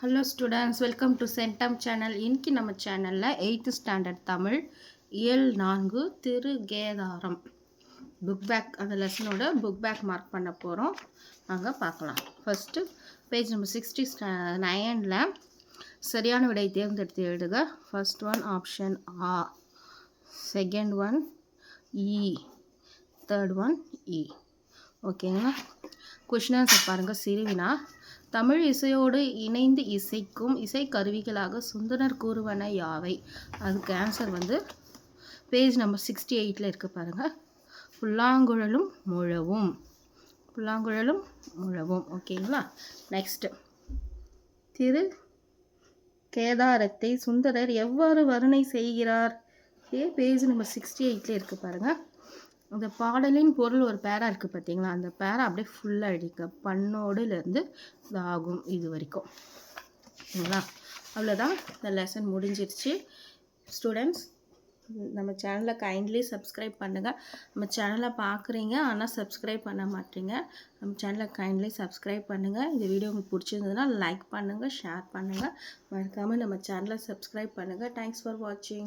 Hello students welcome to centum channel இன்றைக்கி நம்ம சேனலில் எயித்து ஸ்டாண்டர்ட் தமிழ் இயல் நான்கு திரு கேதாரம். புக் பேக் அந்த லெசனோட புக் பேக் மார்க் பண்ண போகிறோம் நாங்கள் பார்க்கலாம். ஃபஸ்ட்டு பேஜ் நம்பர் சிக்ஸ்டி நைனில் சரியான விடை தேர்ந்தெடுத்து எழுதுக. ஃபர்ஸ்ட் ஒன் ஆப்ஷன் ஆ செகண்ட் ஒன் இ தேர்ட் ஒன் இ ஓகேங்களா கொஷின் பாருங்கள் சிறுவினா. தமிழ் இசையோடு இணைந்து இசைக்கும் இசை கருவிகளாக சுந்தரர் கூறுவன யாவை? அதுக்கு ஆன்சர் வந்து பேஜ் நம்பர் சிக்ஸ்டி எயிட்டில் இருக்குது பாருங்கள் புல்லாங்குழலும் முழவும். புல்லாங்குழலும் முழவும். ஓகேங்களா நெக்ஸ்ட்டு திரு கேதாரத்தை சுந்தரர் எவ்வாறு வர்ணனை செய்கிறார்? ஏ பேஜ் நம்பர் சிக்ஸ்டி எயிட்டில் இருக்குது பாருங்கள் அந்த பாடலின் பொருள் ஒரு பேரா இருக்குது பார்த்தீங்களா அந்த பேரா அப்படியே ஃபுல்லாக அடிக்க பண்ணோடுலேருந்து இதாகும் இது வரைக்கும். ஓகேங்களா அவ்வளோதான் இந்த லெசன் முடிஞ்சிருச்சு. ஸ்டூடெண்ட்ஸ் நம்ம சேனலை கைண்ட்லி சப்ஸ்கிரைப் பண்ணுங்கள் நம்ம சேனலை பார்க்குறீங்க ஆனால் சப்ஸ்கிரைப் பண்ண மாட்டீங்க நம்ம சேனலை கைண்ட்லி சப்ஸ்கிரைப் பண்ணுங்கள் இந்த வீடியோ உங்களுக்கு பிடிச்சிருந்ததுன்னா லைக் பண்ணுங்கள் ஷேர் பண்ணுங்கள் மறக்காமல் நம்ம சேனலை சப்ஸ்கிரைப் பண்ணுங்கள் தேங்க்ஸ் ஃபார் வாட்சிங்